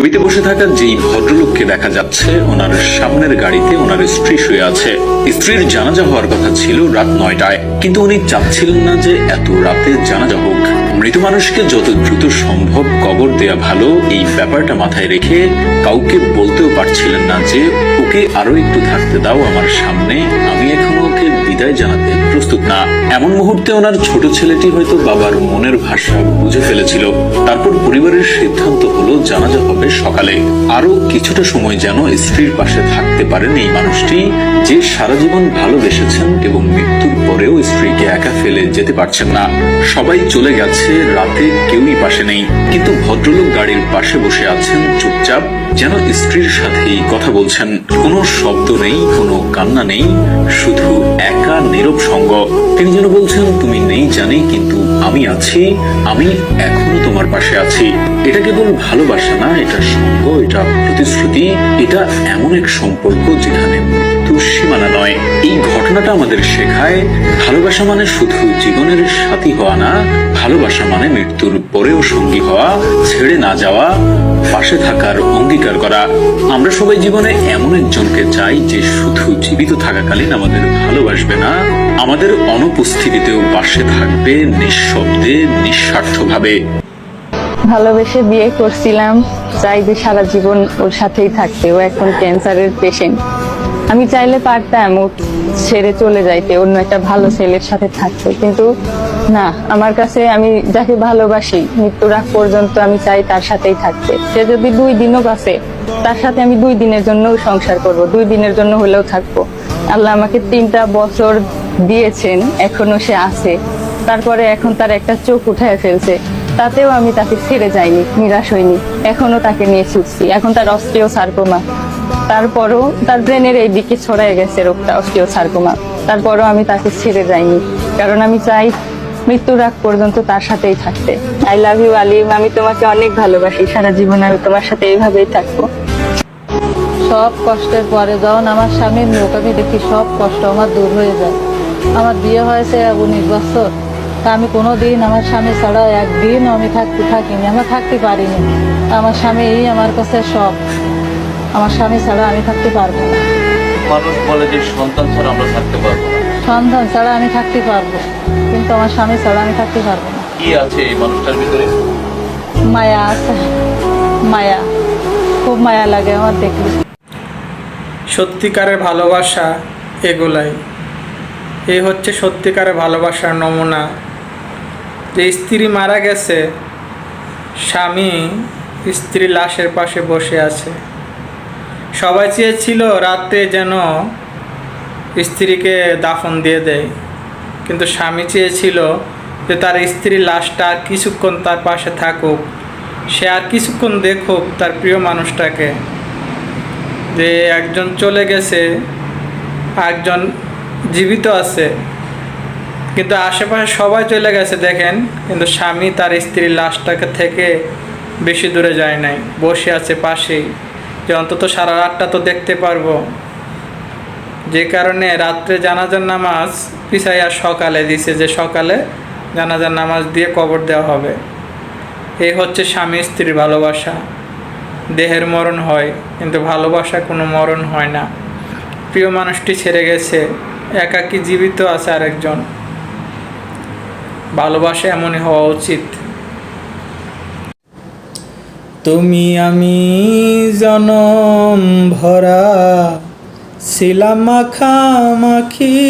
ছবিতে বসে থাকা যেই ভদ্রলোককে দেখা যাচ্ছে, ওনার সামনের গাড়িতে ওনার স্ত্রী শুয়ে আছে। স্ত্রীর জানাজা হওয়ার কথা ছিল রাত নয়টায়। কিন্তু উনি চাচ্ছিলেন না যে এত রাতে জানাজা হোক। মৃত মানুষকে যত দ্রুত সম্ভব কবর দেয়া ভালো, এই ব্যাপারটা মাথায় রেখে কাউকে বলতেও পারছিলেন না যে, ওকে আরও একটু থাকতে দাও আমার সামনে, আমি এখনও ওকে বিদায় জানাতে প্রস্তুত না। এমন মুহূর্তে ওনার ছোট ছেলেটি হয়তো বাবার মনের ভাষা বুঝে ফেলেছিল। তারপর পরিবারের সিদ্ধান্ত হলো, জানাজা হবে সকালে। আরও কিছুটা সময় যেন স্ত্রীর পাশে থাকতে পারেন এই মানুষটি, যে সারা জীবন ভালোবেসেছেন এবং মৃত্যুর পরেও স্ত্রীকে একা ফেলে যেতে পারছেন না। সবাই চলে গেছে, রাতে কেউই পাশে নেই। কিন্তু ভদ্রলোক গাড়ির পাশে বসে আছেন, চুপচাপ, যেন স্ত্রীর সাথেই কথা বলছেন। কোনো শব্দ নেই, কোনো কান্না নেই, শুধু একা, নীরব সঙ্গ। তিনি যেন বলছেন, তুমি নেই জানি, কিন্তু আমি আছি, আমি এখনও তোমার পাশে আছি। এটা কেবল ভালোবাসা না, এটা সঙ্গ, এটা প্রতিশ্রুতি, এটা এমন এক সম্পর্ক যেখানে সীমানা নয়। এই ঘটনাটা আমাদের শেখায়, ভালোবাসা মানে শুধু জীবনের সাথী হওয়া না, ভালোবাসা মানে মৃত্যুর পরেও সঙ্গী হওয়া, ছেড়ে না যাওয়া, পাশে থাকার অঙ্গীকার করা। আমরা সবাই জীবনে এমন একজনকে চাই যে শুধু জীবিত থাকাকালীন আমাদের ভালোবাসবে না, আমাদের অনুপস্থিতিতেও পাশে থাকবে নিঃশব্দে, নিঃস্বার্থভাবে। ভালোবেসে বিয়ে করছিলাম চাই যে সারা জীবন ওর সাথেই থাকতে। ও এখন ক্যান্সারের পেশেন্ট আমি চাইলে পারতাম ও ছেড়ে চলে যাইতে, অন্য একটা ভালো ছেলের সাথে থাকতে। কিন্তু না, আমার কাছে আমি যাকে ভালোবাসি, মৃত্যুর আগ পর্যন্ত আমি চাই তার সাথেই থাকতে। সে যদি দুই দিনও বাঁচে, তার সাথে আমি দুই দিনের জন্যও সংসার করব, দুই দিনের জন্য হলেও থাকব। আল্লাহ আমাকে তিনটা বছর দিয়েছেন, এখনও সে আছে। তারপরে এখন তার একটা চোখ উঠায় ফেলছে। তাতেও আমি তাকে ছেড়ে যাইনি, নিরাশ হইনি। এখনও তাকে নিয়ে ছুটছি। এখন তার অস্ট্রিও সার্কোমা। তারপরও তার ব্রেনের এই দিকে ছড়ায় গেছে রোগটা অস্ট্রিও সার্কোমা তারপরও আমি তাকে ছেড়ে যাইনি, কারণ আমি চাই মৃত্যুর আগ পর্যন্ত তার সাথেই থাকতে। আই লাভ ইউ আলিম, আমি তোমাকে অনেক ভালোবাসি, সারা জীবন আমি তোমার সাথে এইভাবেই থাকব। সব কষ্টের পরে যখন আমার স্বামীর মুখ আমি দেখি সব কষ্ট আমার দূর হয়ে যায়। আমার বিয়ে হয়েছে উনিশ বছর, তা আমি কোনো দিন আমার স্বামী ছাড়া একদিন আমি থাকতে থাকিনি আমরা থাকতে পারিনি। আমার স্বামী এই আমার কাছে সব। আমার স্বামী ছাড়া আমি থাকতে পারব না। মানুষ বলে যে সন্তান ছাড়া আমরা থাকতে পারব না। সন্তান ছাড়া আমি থাকতে পারব কিন্তু আমার স্বামী ছাড়া আমি থাকতে পারব না। কি আছে এই মানুষটার ভিতরে? মায়া আছে মায়া খুব মায়া লাগে আমার দেখলে। সত্যিকারের ভালোবাসা এগুলাই। এই হচ্ছে সত্যিকারের ভালোবাসার নমুনা। যে স্ত্রী মারা গেছে স্বামী স্ত্রী লাশের পাশে বসে আছে। সবাই চেয়েছিল রাতে যেন স্ত্রীকে দাফন দিয়ে দেয়। কিন্তু স্বামী চেয়েছিল যে তার স্ত্রীর লাশটা আর কিছুক্ষণ তার পাশে থাকুক। সে আর কিছুক্ষণ দেখুক তার প্রিয় মানুষটাকে। যে একজন চলে গেছে একজন জীবিত আছে। কিন্তু আশেপাশে সবাই চলে গেছে দেখেন, কিন্তু স্বামী তার স্ত্রীর লাশটাকে থেকে বেশি দূরে যায় নাই, বসে আছে পাশেই। যে অন্তত সারা রাতটা তো দেখতে পারব। যে কারণে রাত্রে জানাজার নামাজ পিছাইয়া সকালে দিছে যে সকালে জানাজার নামাজ দিয়ে কবর দেওয়া হবে। এই হচ্ছে স্বামী স্ত্রীর ভালোবাসা। দেহের মরণ হয়, কিন্তু ভালোবাসা কোনো মরণ হয় না। প্রিয় মানুষটি ছেড়ে গেছে, একাকী জীবিত আছে আরেকজন। ভালোবাসা এমনই হওয়া উচিত। তুমি আমি জনম ভরা, ছিলাম মাখামাখি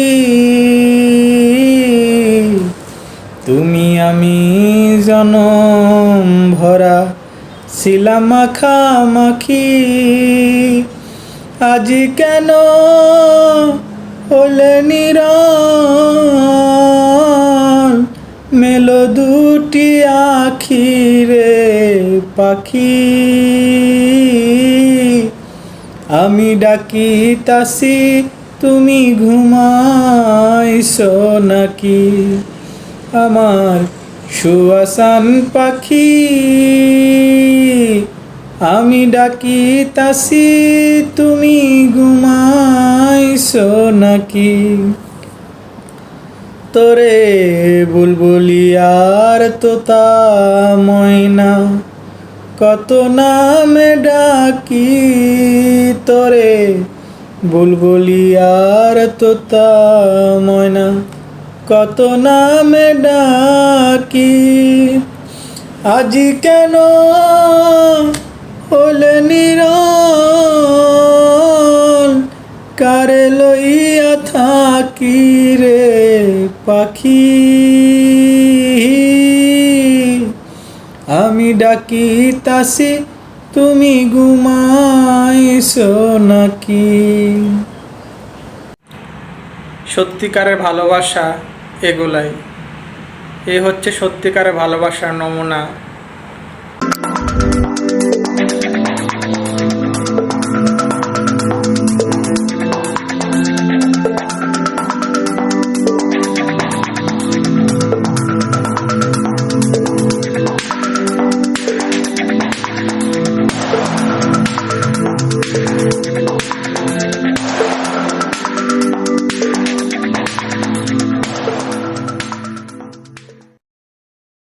তুমি আমি জনম ভরা, ছিলাম মাখামাখি আজি কেন হলে নিরল মেলো দুটি আখি? পাখি, আমি ডাকি তাসি তুমি ঘুমাইছো নাকি? আমার সুয়াসান পাখি, আমি ডাকি তাসি তুমি ঘুমাইছো নাকি? তোরে বুলবুলি আর তোতা ময়না কত নামে ডাকি তোরে? বুলবুলি আর তোতা ময়না, কত নামে ডাকি? আজি কেন হলে নিরল? কারে লইয়া থাকি রে পাখি? আমি ডাকি তাসি তুমি ঘুমাইছো নাকি? সত্যিকারের ভালোবাসা এগুলাই। এ হচ্ছে সত্যিকারের ভালোবাসার নমুনা।